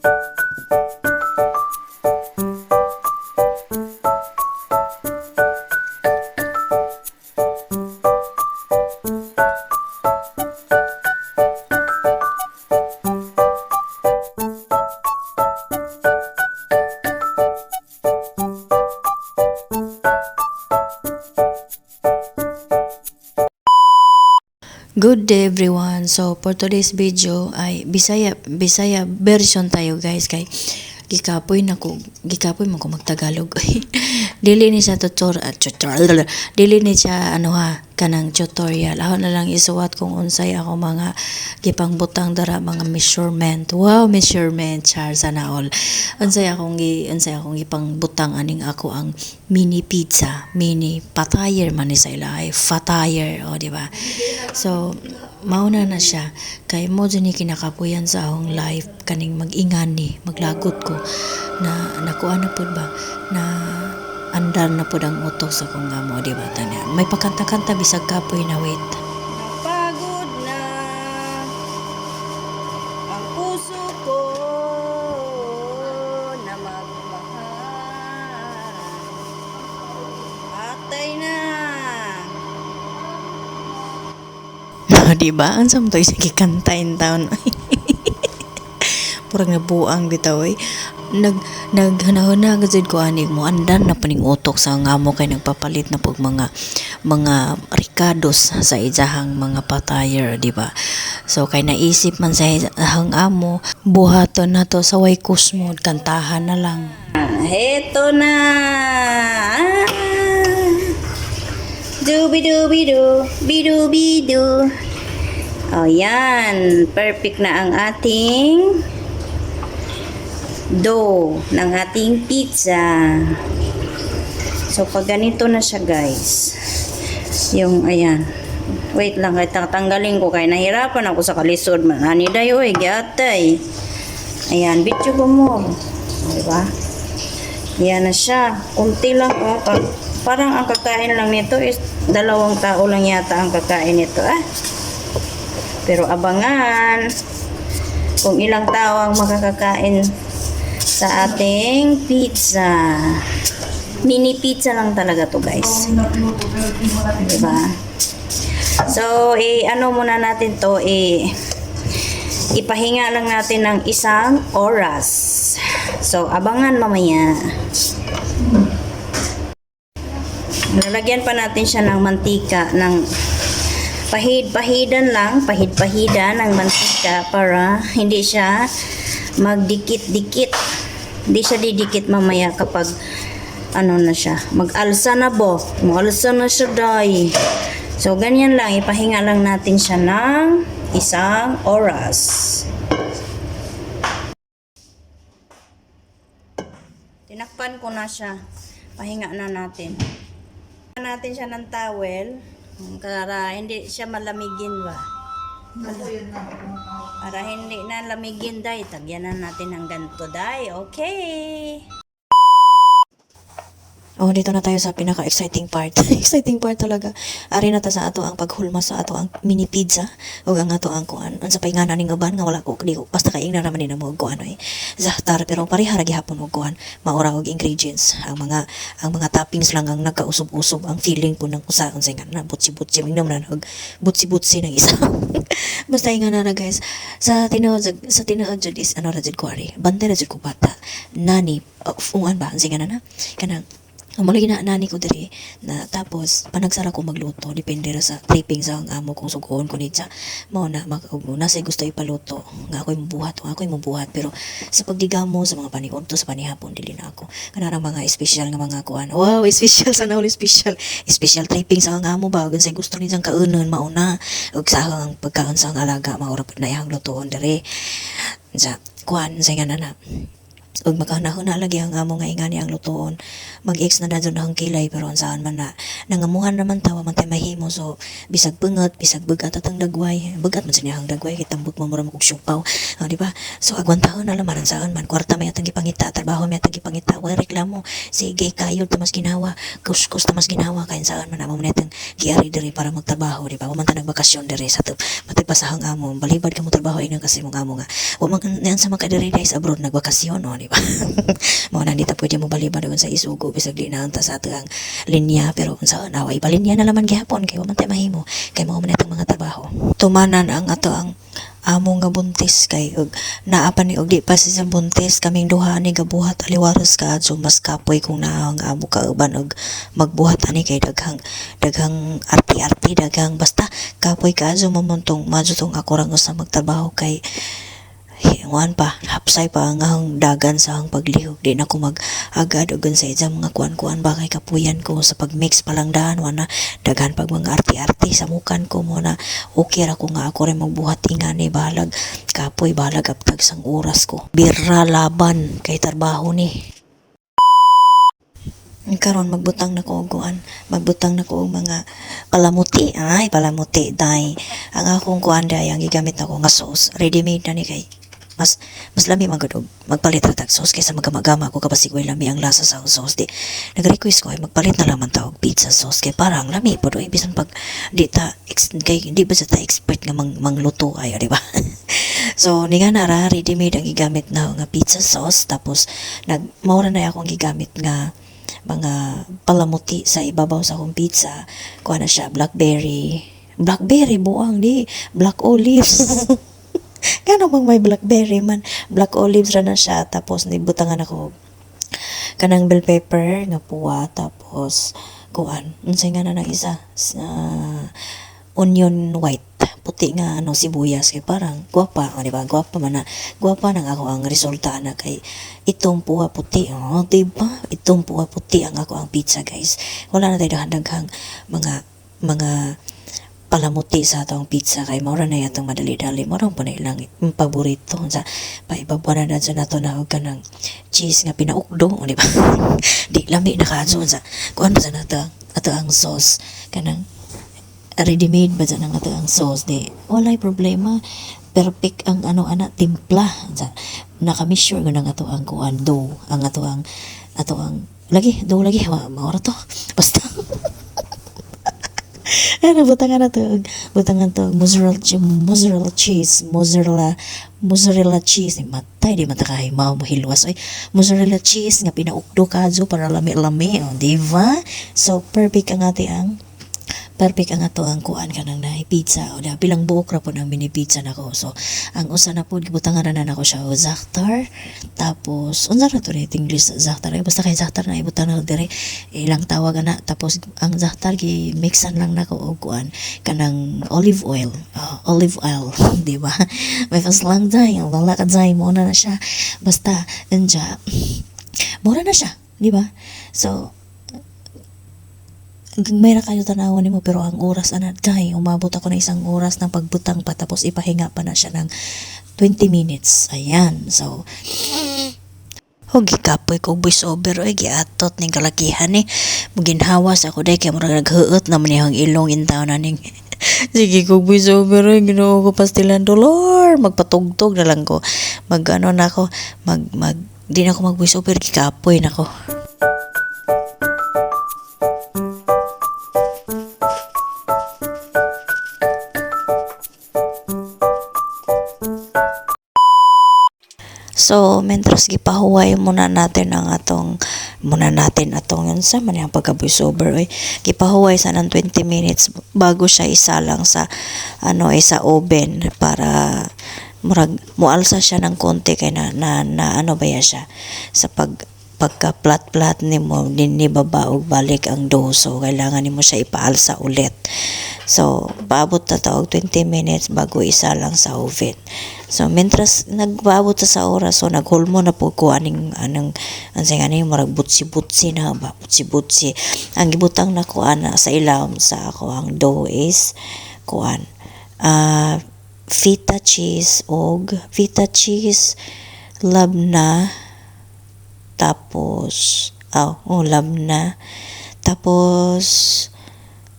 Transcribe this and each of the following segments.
Good day everyone. So for today's video ay Bisaya Bisaya version tayo guys kay gikapoy na ko gikapoy man ko magtagalog. dili ni siya tutorial tutorial dili ni siya ano ha kanang tutorial. Ako na lang isuwat kung unsay ako mga gipang butang dara mga measurement. Wow, measurement char sana all. Unsay akong gi unsay akong gipang butang aning ako ang mini pizza, mini patayer man ni sa ay fatayer, o di ba? So, mauna na siya. Kay mo ni kinakapuyan sa akong life kaning mag-ingan ni, maglagot ko na nakuha na po ba na andar na po ang utok sa kong amo, di ba? Tanya. May pakanta-kanta bisag kapoy na wait. Pagod na ang puso ko na magmahal. Patay na. di ba? Ang samtoy sa kikantain taon. Purang nabuang bitaw eh. Nag naghanahuna gazid ko ani mo andan na paning utok sa nga mo kay nagpapalit na pug mga mga ricados sa ijahang mga patayer, di ba? So kay naisip man sa ijahang amo, buhaton na to sa way kusmo, kantahan na lang. Heto na. Ah. Dubi-dubi-du, bidu-bidu. O yan, perfect na ang ating dough ng ating pizza. So, pag ganito na siya, guys. Yung, ayan. Wait lang, kahit tatanggalin ko. Kaya nahirapan ako sa kalisod. Ani dayo, eh, giatay. Ayan, bityo ko mo. Diba? Yan na siya. Kunti lang. Oh, pa- parang ang kakain lang nito is dalawang tao lang yata ang kakain nito. Ah. Pero abangan kung ilang tao ang makakakain sa ating pizza. Mini pizza lang talaga to guys. Diba? So, eh, ano muna natin to, eh, ipahinga lang natin ng isang oras. So, abangan mamaya. Lalagyan pa natin siya ng mantika, ng pahid-pahidan lang, pahid-pahidan ng mantika para hindi siya magdikit-dikit. Hindi siya didikit mamaya kapag ano na siya, mag-alsa na bo, mag-alsa na siya day. So, ganyan lang, ipahinga lang natin siya ng isang oras. Tinakpan ko na siya. Pahinga na natin. natin siya ng towel para hindi siya malamigin ba. Para hindi na lamigin day, tagyanan natin ng ganito day. Okay. Oh, dito na tayo sa pinaka-exciting part. exciting part talaga. Ari na ta sa ato ang paghulma sa ato ang mini pizza ug ang ato ang kuan. Unsa pa ingana ning uban nga wala ko di ko basta kay na naman ni mo kuan eh. Zahtar pero pareha ra gihapon og kuan. Maura og ingredients. Ang mga ang mga toppings lang ang nagkausob-usob ang feeling po ng usa unsay nga na butsi-butsi mingnan na og butsi-butsi ng isa. basta ingana na guys. Sa tinuod sa tinuod jud is ano ra jud ko ari. Bantay ra jud ko bata. Nani uh, ungan ba unsay nga na kanang Umulay na nani ko diri na tapos panagsara ko magluto depende ra sa tripping sa ang amo kung sugoon ko nitsa mao na mag na say gusto ipaluto. Nga ako'y mabuhat nga ako'y mabuhat. Pero sa pagdigamo sa mga paniudto sa panihapon dili na ako. Kanang mga special nga mga kuan. Wow special sana all special special tripping sa ang amo ba ug say gusto ni siyang kaunon mao na. Ug sa ang pagkaon sa ang alaga mao ra na iyang lutoon diri. Sa kuan say nga na ug makanahuna lagi ang amo nga ingani ang lutoon. Mag-ex na dadon ang kilay pero saan man na. Nangamuhan naman tawa man tay mahimo so bisag penget bisag bugat at ang dagway. Bugat man sa niya ang dagway kay tambot mo mura kog syupaw oh, di ba? So agwantahon na laman saan man. Kwarta may atang gipangita trabaho may atang gipangita way reklamo. Sige kayo tamas ginawa. Kuskus tamas ginawa. Kay saan man amo man giari diri para magtrabaho di ba? Wa man ta nagbakasyon diri sa to. Matay pasahang amo balibad ka mo trabaho ina kasi mong amo nga. Wa man sa mga diri guys abroad nagbakasyon no di ba mo na dito pwede mo balibad doon sa isugo bisag di na sa ato ang linya pero unsa na way balinya na laman gihapon kay wa man tay mahimo kay mao man itong mga trabaho. Tumanan ang ato ang amo nga buntis kay ug naa pa ni og di pa siya buntis kaming duha ni gabuhat aliwaros ka so mas kapoy kung naa ang amo ka uban og magbuhat ani kay daghang daghang arti-arti daghang basta kapoy ka so mamuntong madutong ako rang usa magtrabaho kay Hiwan pa, hapsay pa ang ahang dagan sa ang paglihog. Di na ko mag-agad o sa isa mga kuan-kuan bakay kapuyan ko sa pag-mix palang daan. Wana, daghan pag mga arti-arti sa mukan ko mo na okay ra ko nga ako rin magbuhat ingani balag. Kapoy balag aptag sang oras ko. Birra laban kay trabaho ni. karon magbutang na ko og kuan magbutang na ko og mga palamuti ay palamuti dai ang akong kuan dai ang gigamit nako nga sauce ready made na ni kay mas mas lami man gud magpalit ra sauce kaysa magamagama ko kapasig way lami ang lasa sa sauce di nag-request ko ay magpalit na lang man ta pizza sauce kay parang lami pod oy bisan pag di ta ex, kay di ba sa ta expert nga mang, mangluto ayo di ba so ni nga nara ready made ang gigamit na nga pizza sauce tapos nag maura na akong gigamit nga mga palamuti sa ibabaw sa akong pizza. Kuha na siya, blackberry. Blackberry, buang di. Black olives. Kano bang may blackberry man? Black olives ra na siya. Tapos, nibutangan ako kanang bell pepper nga puwa. Tapos, kuan. Unsay nga na ng isa? Sa onion white puti nga ano sibuyas kay parang gwapa o di ba gwapa man na gwapa nang ako ang resulta na kay itong puwa puti oh di ba itong puwa puti ang ako ang pizza guys wala na tayo daghang mga mga palamuti sa atong pizza kay mora na yatong madali-dali. Mora po na ilang ang paborito. Sa paibabuan na sa nato na og kanang cheese nga pinaukdo o di ba? Di lami na kadso sa kuan ba sa nato ato ang sauce? Kanang ready-made ba dyan ang ato ang sauce? Di walay problema. Perfect ang ano ana timpla. Sa naka-measure ko ng ato ang kuan dough. Ang ato ang ato ang lagi dough lagi wa to. Basta ano butangan na to? Butangan to? Mozzarella mozzarella cheese mozzarella mozzarella cheese. Ay, matay di mata kay mao mo hilwas oy mozzarella cheese nga pinaukdo kadyo para lami-lami. Oh, di ba? So perfect ang ate ang perfect ang ato ang kuan kanang nahi pizza. O da bilang buok ra po ng mini pizza nako so ang usa na po gibutangan na nako siya o zaktar tapos unsa ra to ni English zaktar ay basta kay zaktar na ibutang na dire. Ilang tawag na. Tapos ang zaktar gi mixan lang nako og kuan kanang olive oil. Ah, olive oil di ba? May fast lang dai wala ka dai mo na na siya. Basta anja mura na siya di ba? So may ra kayo tanawan nimo pero ang oras ana day umabot ako ng isang oras ng pagbutang pa tapos ipahinga pa na siya ng 20 minutes. Ayan so. Huwag gikapoy ko voice over oy giatot ning kalakihan ni muginhawas ako day kay murag naghuot na man ang ilong intaw na ning Sige ko voice over oy ginoo ko pastilan dolor. Magpatugtog na lang ko. Mag ano na ako mag mag di na ako mag voice over gikapoy na ko So, mentras gipahuway muna natin ang atong muna natin atong yun sa man yung pagka voiceover oy. Gipahuway sa ng 20 minutes bago siya isalang sa ano eh, sa oven para murag mualsa siya ng konti kay na, na, na ano ba ya siya? Sa pag pagka plat-plat ni mo din ni babaog balik ang dough so kailangan nimo siya ipaalsa ulit so paabot na tawag 20 minutes bago isa lang sa oven. So mentras nagpaabot sa oras. So naghulmo na po ko aning anang ang sing ani marag butsi-butsi na ba butsi-butsi. Ang gibutang na ko ana sa ilawom sa ako ang dough is kuan ah feta cheese og feta cheese labna tapos oh, oh love na. Tapos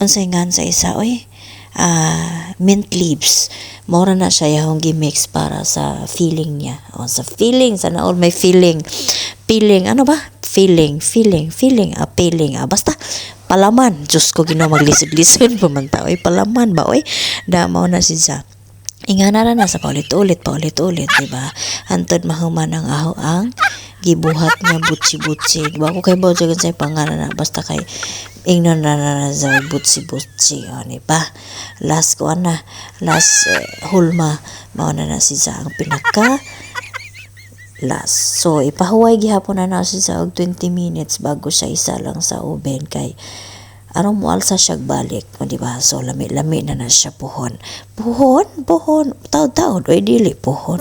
unsay ngan sa isa oy ah mint leaves. Mora na siya yung gimix para sa feeling niya. O sa feeling sana all may feeling. Feeling ano ba? Feeling feeling feeling ah feeling ah basta palaman. Diyos ko ginawa maglisod-lisod pamanta oy palaman ba? Oy da mao na siya ingana na sa paulit-ulit paulit-ulit di ba? Antod mahuman ang aho ang gibuhat niya butsi-butsi ba ko kay jagan sa pangalan na basta kay ingnon na na, sa butsi-butsi o di ba last ko na last eh, hulma mao na na siya ang pinaka last. So, ipahuway gihapon na na siya og 20 minutes bago siya isa lang sa oven kay aron mo alsa siya balik, o di? So, lami-lami na na siya puhon. Puhon? Puhon? Taod-taod, o dili puhon.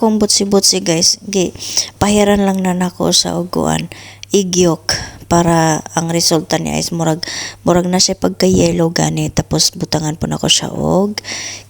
Akong butsi-butsi guys. Gi pahiran lang na nako sa uguan. Igyok. Para ang resulta niya is murag murag na siya pagka yellow gani. Tapos butangan po nako siya og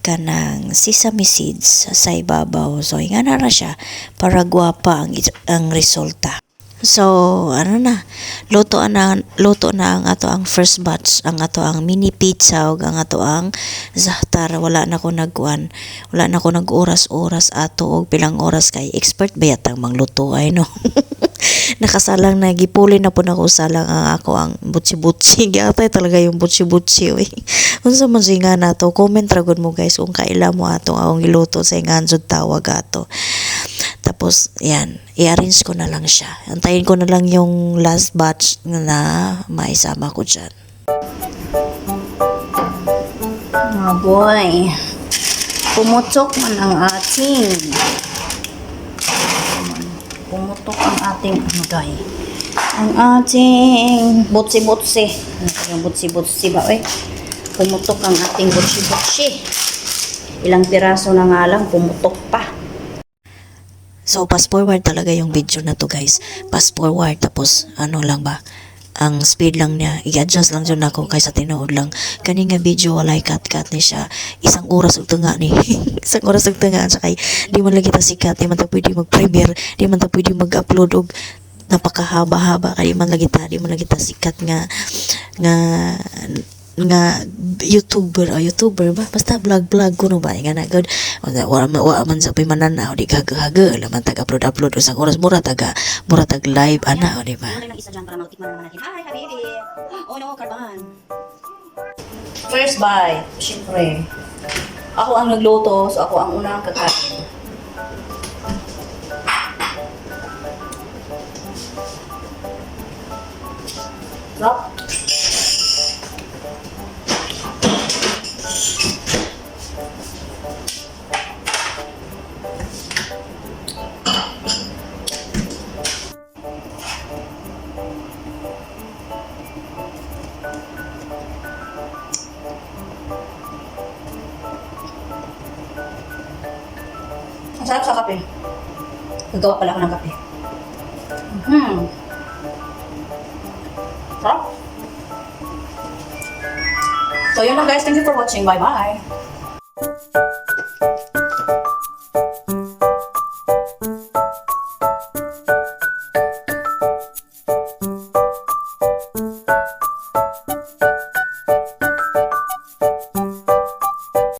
kanang sesame seeds sa ibabaw. So nga na siya para gwapa ang ang resulta So, ano na, luto na, luto na ang ato ang first batch, ang ato ang mini pizza, ug ang ato ang zahtar. Wala na ko nagkuan, wala na ko nag-oras-oras ato, og pilang oras kay expert ba yatang mangluto ay no. Nakasalang na, gipuli na po na ko salang ang ako ang butsi-butsi. Gyatay talaga yung butsi-butsi. Unsa man singa na to, comment ragod mo guys kung kaila mo ato ang iluto sa inganjod tawag ato. Tapos, yan, i-arrange ko na lang siya. Antayin ko na lang yung last batch na maisama ko dyan. Mga boy, pumutok man ang ating pumutok ang ating ano guy ang ating butsi-butsi. Ano yung butsi-butsi ba eh pumutok ang ating butsi-butsi. Ilang piraso na nga lang pumutok pa So, fast forward talaga yung video na to guys. Fast forward, tapos ano lang ba, ang speed lang niya, i-adjust lang dyan ako kaysa tinuod lang. Kani nga video, walay cut-cut ni siya. Isang oras ug tunga ni. Isang oras ug tunga. Tsaka di man lagi ta sikat, di man ta pwede mag-premiere, di man ta pwede mag-upload og napakahaba-haba kay man lagi ta, di man lagi ta sikat nga nga nga YouTuber o YouTuber ba? Basta vlog-vlog kuno ba? Nga na good. Wala wala man- wala man sa pimananaw di gaga-gaga. Laman tag upload upload usang oras mura taga mura tag live ana o di ba? Hi habibi oh no karban first bite syempre. Ako ang nagluto so ako ang unang kakain. Sarap. Ang sarap sa kape. Gagawa pala ako ng kape. Hmm. Sarap. So yun lang guys. Thank you for watching. Bye-bye.